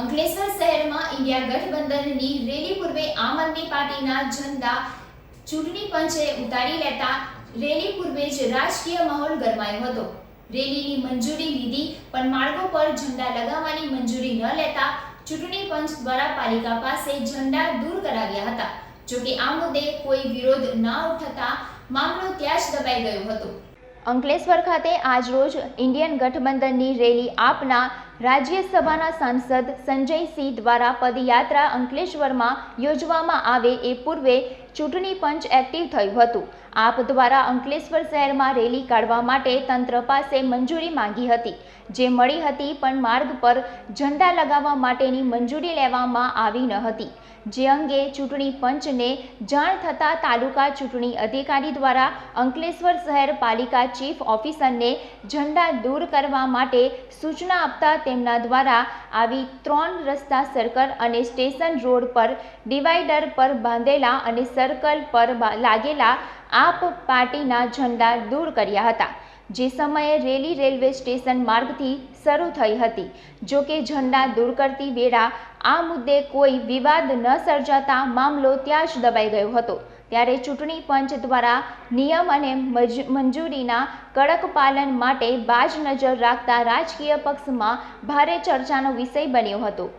અંકલેશ્વર શહેરમાં India ગઠબંધનની rally પૂર્વે આમ આદમી પાર્ટીના ઝંડા ચૂંટણી પંચે ઉતારી લેતા રેલી પૂર્વે જ રાજકીય માહોલ ગરમાયો હતો. રેલીની મંજૂરી લીધી, પણ માર્ગો પર ઝંડા લગાવવાની મંજૂરી ન લેતા ચૂંટણી પંચ દ્વારા પાલિકા પાસે ઝંડા દૂર કરાવ્યા હતા. જોકે આ મુદ્દે કોઈ વિરોધ ન ઉઠતા મામલો ત્યાં જ દબાઈ ગયો હતો. અંકલેશ્વર ખાતે આજરોજ ઇન્ડિયન ગઠબંધનની રેલી આપના રાજ્યસભાના સાંસદ સંજયસિંહ દ્વારા પદયાત્રા અંકલેશ્વરમાં યોજવામાં આવે એ પૂર્વે ચૂંટણી પંચ એક્ટિવ થયું હતું. આપ દ્વારા અંકલેશ્વર શહેરમાં રેલી કાઢવા માટે તંત્ર પાસે મંજૂરી માંગી હતી, જે મળી હતી પણ માર્ગ પર ઝંડા લગાવવા માટેની મંજૂરી લેવામાં આવી ન હતી. જે અંગે ચૂંટણી પંચને જાણ થતાં તાલુકા ચૂંટણી અધિકારી દ્વારા અંકલેશ્વર શહેર પાલિકા ચીફ ઓફિસરને ઝંડા દૂર કરવા માટે સૂચના આપતા તેમના દ્વારા આવી ત્રણ રસ્તા સર્કલ અને સ્ટેશન રોડ પર ડિવાઈડર પર બાંધેલા અને સર્કલ પર લાગેલા આપ પાર્ટીના ઝંડા દૂર કર્યા હતા. જે સમયે રેલી રેલવે સ્ટેશન માર્ગથી શરૂ થઈ હતી. જો કે ઝંડા દૂર કરતી વેળા આ મુદ્દે કોઈ વિવાદ ન સર્જાતા મામલો ત્યાં જ દબાઈ ગયો હતો. ત્યારે ચૂંટણી પંચ દ્વારા નિયમ અને મજ- મંજૂરીના કડક પાલન માટે બાજ નજર રાખતા રાજકીય પક્ષમાં ભારે ચર્ચાનો વિષય બન્યો હતો.